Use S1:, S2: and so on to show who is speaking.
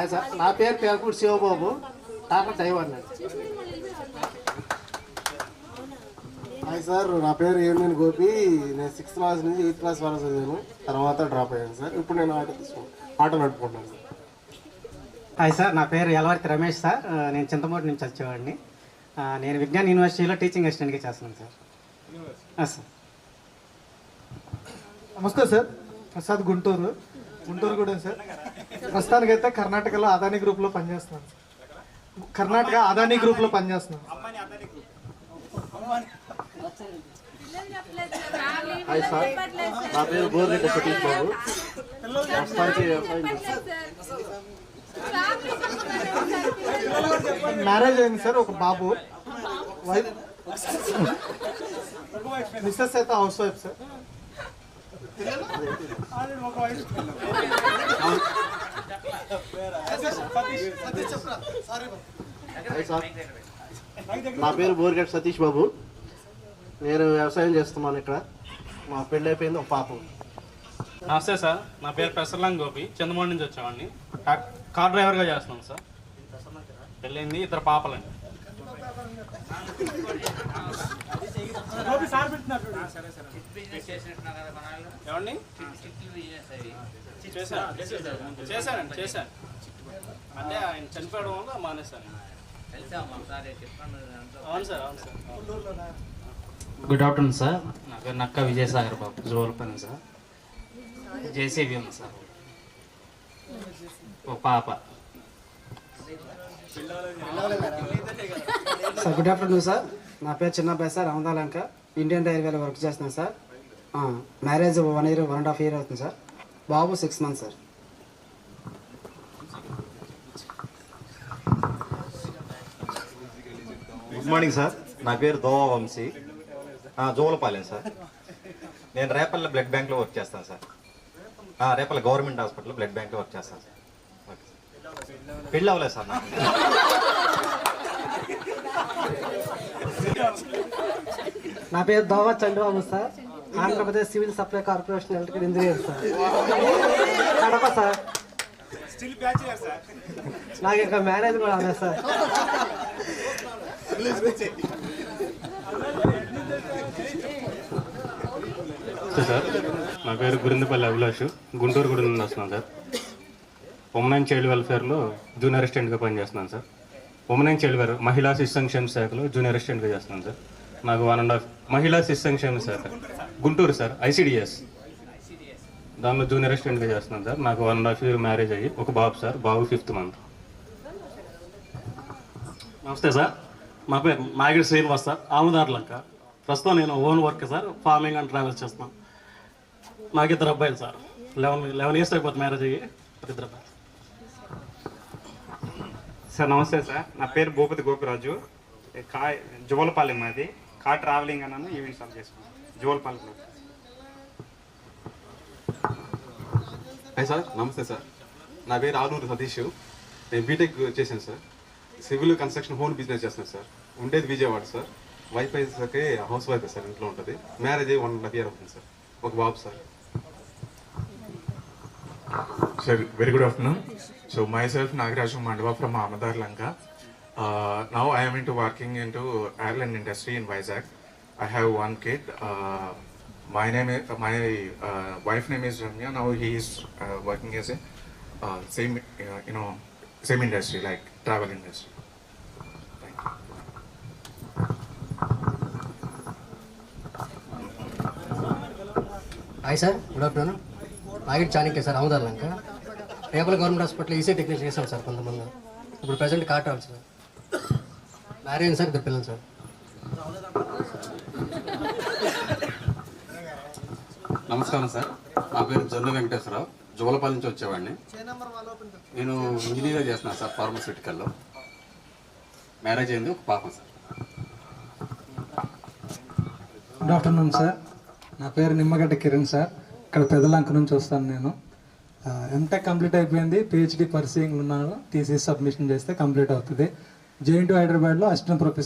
S1: Hi sir నా పేరు Perakudi Shivababu. Tata driver hi sir నా పేరు ఏమిని గోపి. నేను సిక్స్త్ క్లాస్ నుంచి ఎయిత్ క్లాస్ వరకు చదివాను. తర్వాత డ్రాప్ అయ్యాను సార్. ఇప్పుడు నేను ఆటో తీసుకున్నాను ఆటో నడుపుకుంటాను సార్.
S2: హాయ్ సార్ నా పేరు యలవర్తి రమేష్ సార్. నేను చింతమూరు నుంచి వచ్చేవాడిని. నేను విజ్ఞాన్ యూనివర్సిటీలో టీచింగ్ అసిస్టెంట్గా చేస్తున్నాను సార్. సార్.
S3: నమస్తే సార్. ప్రసాద్ గుంటూరు. గుంటూరు కూడా సార్. ప్రస్తుతానికైతే కర్ణాటకలో అదానీ గ్రూప్లో పనిచేస్తున్నాను. సార్. కర్ణాటక అదానీ గ్రూప్లో పనిచేస్తున్నాను.
S1: Hi sir. నా పేరు సతీష్ బాబు. ప్రస్తుతానికి వ్యవసాయం చేస్తాను.
S3: మ్యారేజ్ అయింది సార్ ఒక బాబు. వైఫ్ మిస్సెస్ అయితే హౌస్ వైఫ్ సార్
S1: నా పేరు బోరిగడ్డ సతీష్ బాబు. నేను వ్యవసాయం చేస్తున్నాను ఇక్కడ. మా పెళ్ళి అయిపోయింది ఒక పాప.
S4: నమస్తే సార్. నా పేరు పెసర్లాంగ్ గోపి. చంద్రమూడి నుంచి వచ్చామండి కార్ డ్రైవర్గా చేస్తున్నాం సార్. పెళ్ళింది ఇద్దరు పాపలండి. ఏమండి చేశాను చేశానండి చేశాను అంటే ఆయన చనిపోవడం వల్ల మానేశాను అవును సార్ అవును సార్.
S5: Good afternoon sir. నా పేరు నక్క విజయసాగర్ బాబు జోల్పని సార్. జేసీబీ ఉంది సార్. ఓ పాప.
S2: Sir good afternoon sir. నా పేరు చిన్నబ్బాయి సార్ అమదాలంక ఇండియన్ రైల్వేలో వర్క్ చేస్తున్నాను సార్. ఆ, marriage one year one and half year అవుతుంది సార్. బాబు six months sir
S6: good morning sir నా పేరు దోవా వంశీ. జోలపాలెం సార్ నేను రేపల్ల బ్లడ్ బ్యాంక్లో వర్క్ చేస్తాను sir Repalle government hospital blood బ్యాంక్లో వర్క్ చేస్తాను సార్. పెళ్ళి అవ్వలేదు సార్ నాకు
S2: నా పేరు దోవా Chandrababu sir Andhra Pradesh civil supply corporation electrical engineer sir. Kadapa sir. నాకు ఇంకా మ్యారేజ్ కూడా అవ్వలేదు సార్.
S4: సార్ నా పేరు గురిందపల్లి అభిలాష్. గుంటూరు కూడా నుండి వస్తున్నాను సార్. ఉమెన్ అండ్ చైల్డ్ వెల్ఫేర్లో జూనియర్ అసిస్టెంట్గా పనిచేస్తున్నాను sir. Women and child welfare మహిళా శిశు సంక్షేమ శాఖలో జూనియర్ అసిస్టెంట్గా చేస్తున్నాను సార్. నాకు వన్ అండ్ హాఫ్ మహిళా శిశు సంక్షేమ శాఖ గుంటూరు సార్ ఐసిడిఎస్ దానిలో జూనియర్ అసిస్టెంట్గా చేస్తున్నాను సార్. నాకు one and half year marriage అయ్యి ఒక బాబు సార్ బాబు ఫిఫ్త్ మంత్
S7: నమస్తే సార్. నా పేరు నాగిడి శ్రీనివాస్ సార్ ఆముదార్ లంక ప్రస్తుతం నేను own work sir farming and travels చేస్తున్నాను. నాకు ఇద్దరు అబ్బాయిలు సార్. లెవెన్ లెవెన్ ఇయర్స్ అయిపోతుంది మ్యారేజ్ అయ్యి ఇద్దరు అబ్బాయిలు.
S8: సార్ నమస్తే సార్. నా పేరు భూపతి గోపిరాజు. ఏ కా జువలపాలెం మాది. కార్ ట్రావెలింగ్ అన్నాను ఈవెంట్ సార్ చేసుకున్నాను. జువలపాలెంలో
S9: హాయ్ సార్ నమస్తే సార్ నా పేరు ఆలూరు సతీష్. నేను బీటెక్ చేశాను sir civil construction home business చేస్తాను సార్ ఉండేది విజయవాడ సార్ వైఫ్ అయితే హౌస్ వైఫ్ సార్ ఇంట్లో ఉంటుంది. మ్యారేజ్ అయ్యి వన్ అండ్ హాఫ్ ఇయర్ అవుతుంది సార్ ఒక బాబు sir
S10: Sir, very good afternoon. So myself Nagaraju Mandava from Amadar Lanka. Uh, now I am into working into airline industry in Vizag. I have one kid. Uh, my name is my uh, wife name is Ramya. Now he is uh, working as a uh, same uh, you know same industry like travel industry. Thank you.
S2: Hi sir good afternoon ఆగిట్ Chanakya sir Amadalanka Repalle government hospital EC technician చేశాం sir కొంతమంది ఇప్పుడు present కాటాడు sir marriage sir ఇద్దరు పిల్లలు sir
S9: నమస్కారం sir నా పేరు జొన్న వెంకటేశ్వరరావు. జువలపల్లి నుంచి వచ్చేవాడిని. నేను ఇంజనీర్ చేస్తున్నాను సార్ ఫార్మస్యూటికల్లో మ్యారేజ్ అయింది ఒక పాపం సార్
S3: గుడ్ ఆఫ్టర్నూన్ సార్ నా పేరు నిమ్మగడ్డ కిరణ్ సార్ ఇక్కడ పెదలంక నుంచి వస్తాను నేను. ఎంటెక్ కంప్లీట్ అయిపోయింది. పిహెచ్డి పర్సీయింగ్ ఉన్నాను టీసీ సబ్మిషన్ చేస్తే కంప్లీట్ అవుతుంది. జేఎన్టీ హైదరాబాద్లో అసిస్టెంట్ ప్రొఫెసర్